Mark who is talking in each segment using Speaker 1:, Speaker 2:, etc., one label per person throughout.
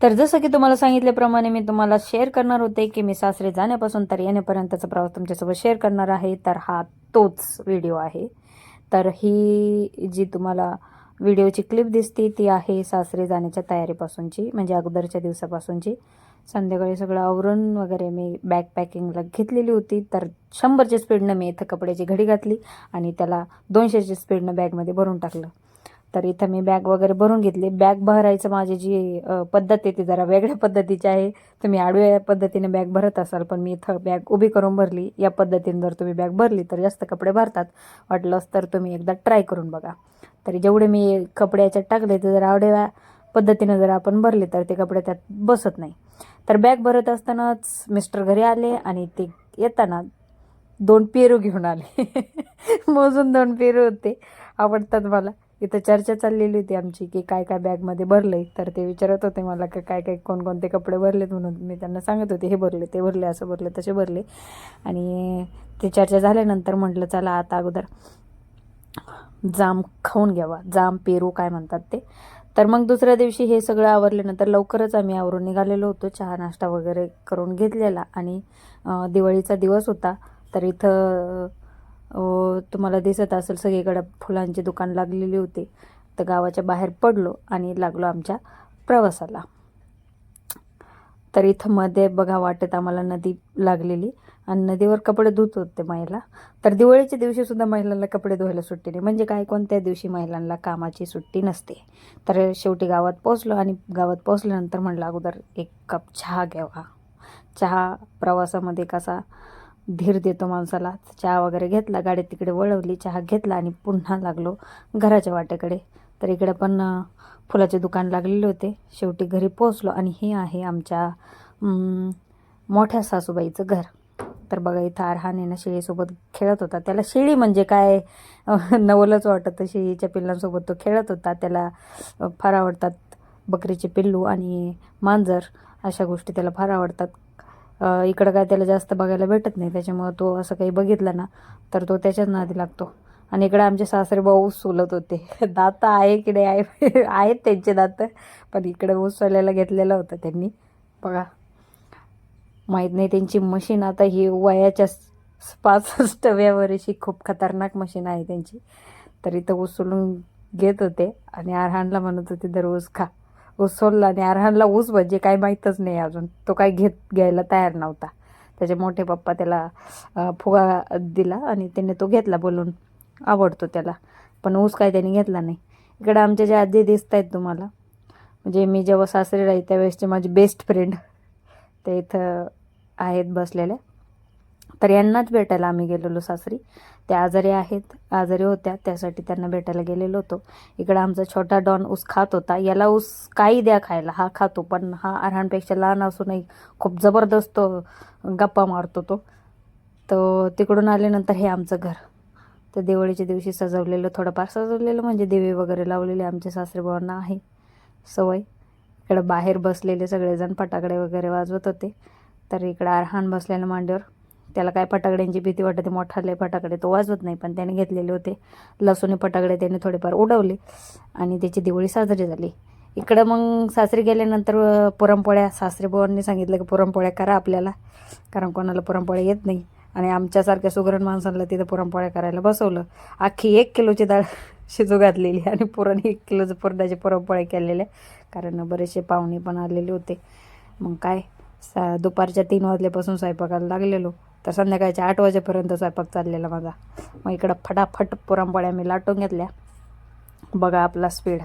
Speaker 1: तर जसं की तुम्हाला सांगितल्याप्रमाणे मी तुम्हाला शेअर करणार होते की मी सासरे जाण्यापासून तर येण्यापर्यंतचा प्रवास तुमच्यासोबत शेअर करणार आहे तर हा तोच व्हिडिओ आहे. तर ही जी तुम्हाला व्हिडिओची क्लिप दिसते ती आहे सासरे जाण्याच्या तयारीपासूनची म्हणजे अगोदरच्या दिवसापासूनची. संध्याकाळी सगळं आवरून वगैरे मी बॅग पॅकिंगला घेतलेली होती तर शंभरच्या स्पीडनं मी इथं कपड्याची घडी घातली आणि त्याला दोनशेच्या स्पीडनं बॅगमध्ये भरून टाकलं. तर इथं मी बॅग वगैरे भरून घेतली. बॅग भरायचं माझी जी पद्धत आहे ती जरा वेगळ्या पद्धतीची आहे. तुम्ही आडव्या पद्धतीने बॅग भरत असाल पण मी इथं बॅग उभी करून भरली. या पद्धतीने जर तुम्ही बॅग भरली तर जास्त कपडे भरतात. वाटलंच तर तुम्ही एकदा ट्राय करून बघा. तरी जेवढे मी कपडे याच्यात टाकले ते जर आडव्या पद्धतीनं जर आपण भरले तर ते कपडे त्यात बसत नाही. तर बॅग भरत असतानाच मिस्टर घरी आले आणि ते येताना दोन पेरू घेऊन आले. मोजून दोन पेरू होते. आवडतात मला. इथं चर्चा चाललेली होती आमची की काय काय बॅगमध्ये भरलंय. तर ते विचारत होते मला की काय काय कोणकोणते कपडे भरलेत म्हणून. मी त्यांना सांगत होते हे भरले ते भरले असं भरले तसे भरले. आणि ते चर्चा झाल्यानंतर म्हटलं चला आता अगोदर जाम खाऊन घ्यावा. जाम पेरू काय म्हणतात ते. तर मग दुसऱ्या दिवशी हे सगळं आवरल्यानंतर लवकरच आम्ही आवरून निघालेलो होतो. चहा नाश्ता वगैरे करून घेतलेला. आणि दिवाळीचा दिवस होता. तर इथं तुम्हाला दिसत असेल सगळीकडं फुलांची दुकान लागलेली होती. तर गावाच्या बाहेर पडलो आणि लागलो आमच्या प्रवासाला. तर इथं मध्ये बघा वाटत आम्हाला नदी लागलेली आणि नदीवर कपडे धुत होते महिला. तर दिवाळीच्या दिवशी सुद्धा महिलांना कपडे धुवायला सुट्टी नाही. म्हणजे काय कोणत्या दिवशी महिलांना कामाची सुट्टी नसते. तर शेवटी गावात पोचलो आणि गावात पोचल्यानंतर म्हणलं अगोदर एक कप चहा घ्यावा. चहा प्रवासामध्ये कसा धीर देतो माणसाला. चहा वगैरे घेतला गाडी तिकडे वळवली चहा घेतला आणि पुन्हा लागलो घराच्या वाटेकडे. तर इकडे पण फुलाचे दुकान लागलेले होते. शेवटी घरी पोचलो आणि हे आहे आमच्या मोठ्या सासूबाईचं घर. तर बघा इथं आरहान आहे ना शेळीसोबत खेळत होता. त्याला शेळी म्हणजे काय? नवलच वाटत. शेळीच्या पिल्लांसोबत तो खेळत होता. त्याला फार आवडतात बकरीचे पिल्लू आणि मांजर. अशा गोष्टी त्याला फार आवडतात. इकडं काय त्याला जास्त बघायला भेटत नाही त्याच्यामुळं तो असं काही बघितला ना तर तो त्याच्याच नादी लागतो. आणि इकडे आमचे सासरे भाऊ सोलत होते. दात आहे की नाही आहे आहेत त्यांचे दात पण इकडे उसवायला घेतलेलं होतं त्यांनी. बघा. माहीत नाही त्यांची मशीन आता ही वयाच्या पासष्टव्या वर्षी खूप खतरनाक मशीन आहे त्यांची. तर इथं उसळून घेत होते आणि आरहानला म्हणत होते दर ऊस खा. ऊस सोडला आणि आरहानला ऊस म्हणजे काही माहीतच नाही अजून. तो काय घेत घ्यायला तयार नव्हता. त्याचे मोठे पप्पा त्याला फुगा दिला आणि त्याने तो घेतला बोलून. आवडतो त्याला. पण ऊस काय त्याने घेतला नाही. इकडं आमच्या ज्या आजी दिसत आहेत तुम्हाला म्हणजे मी जेव्हा सासरे राहील त्यावेळेसचे माझे बेस्ट फ्रेंड ते इथं आहेत बसलेले. तर यांनाच भेटायला आम्ही गेलेलो सासरी. त्या आजारी आहेत आजारी होत्या त्यासाठी त्यांना भेटायला गेलेलो होतो. इकडं आमचा छोटा डॉन ऊस खात होता. याला ऊस काही द्या खायला हा खातो पण हा अरहाणपेक्षा लहान असूनही खूप जबरदस्त गप्पा मारतो तो. तर तिकडून आल्यानंतर हे आमचं घर. तर दिवाळीच्या दिवशी सजवलेलं थोडंफार सजवलेलं म्हणजे दिवे वगैरे लावलेले आमच्या सासरेबाबांना आहे सवय. इकडं बाहेर बसलेले सगळेजण फटाकडे वगैरे वाजवत होते. तर इकडं अरहान बसलेलं मांडीवर त्याला काय फटाकड्यांची भीती वाटते मोठाले फटाकडे तो वाजवत नाही पण त्याने घेतलेले होते. लसूणी फटाकडे त्याने थोडेफार उडवले आणि त्याची दिवाळी साजरी झाली. इकडं मग सासरी गेल्यानंतर पुरणपोळ्या सासरेबुवांनी सांगितलं की पुरणपोळ्या करा आपल्याला कारण कोणाला पुरणपोळ्या येत नाही. आणि आमच्यासारख्या सुगरण माणसांना तिथं पुरणपोळ्या करायला बसवलं. अख्खी एक किलोची डाळ शिजू घातलेली आणि पुरण एक किलोचं पुरणाचे पुरणपोळ्या केलेल्या कारण बरेचसे पाहुणे पण आलेले होते. मग काय? सा दुपारच्या तीन वाजल्यापासून स्वयंपाकाला लागलेलो. तर संध्याकाळच्या आठ वाजेपर्यंत स्वयंपाक चाललेला माझा. मग इकडं फटाफट पुरणपोळ्या मी लाटून घेतल्या. बघा आपला स्पीड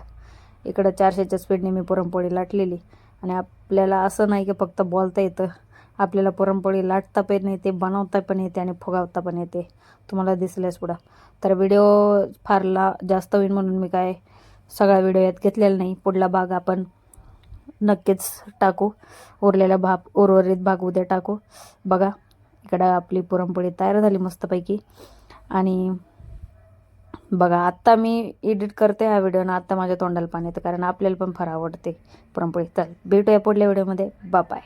Speaker 1: इकडं चारशेच्या स्पीडने मी पुरणपोळी लाटलेली. आणि आपल्याला असं नाही की फक्त बोलता येतं. आपल्याला पुरणपोळी लाटता पण येते बनवता पण येते आणि फुगावता पण येते. तुम्हाला दिसल्यास पुढं. तर व्हिडिओ फार ला जास्त होईल म्हणून मी काय सगळा व्हिडिओ यात घेतलेला नाही. पुढला भाग आपण नक्कीच टाकू. उरलेला भाग उर्वरित भाग उद्या टाकू. बघा इकडं आपली पुरणपोळी तयार झाली मस्तपैकी. आणि बघा आत्ता मी एडिट करते हा व्हिडिओ ना आत्ता माझ्या तोंडाला पाणी येतं कारण आपल्याला पण फार आवडते पुरणपोळी. तर भेटूया पुढल्या व्हिडिओमध्ये बाय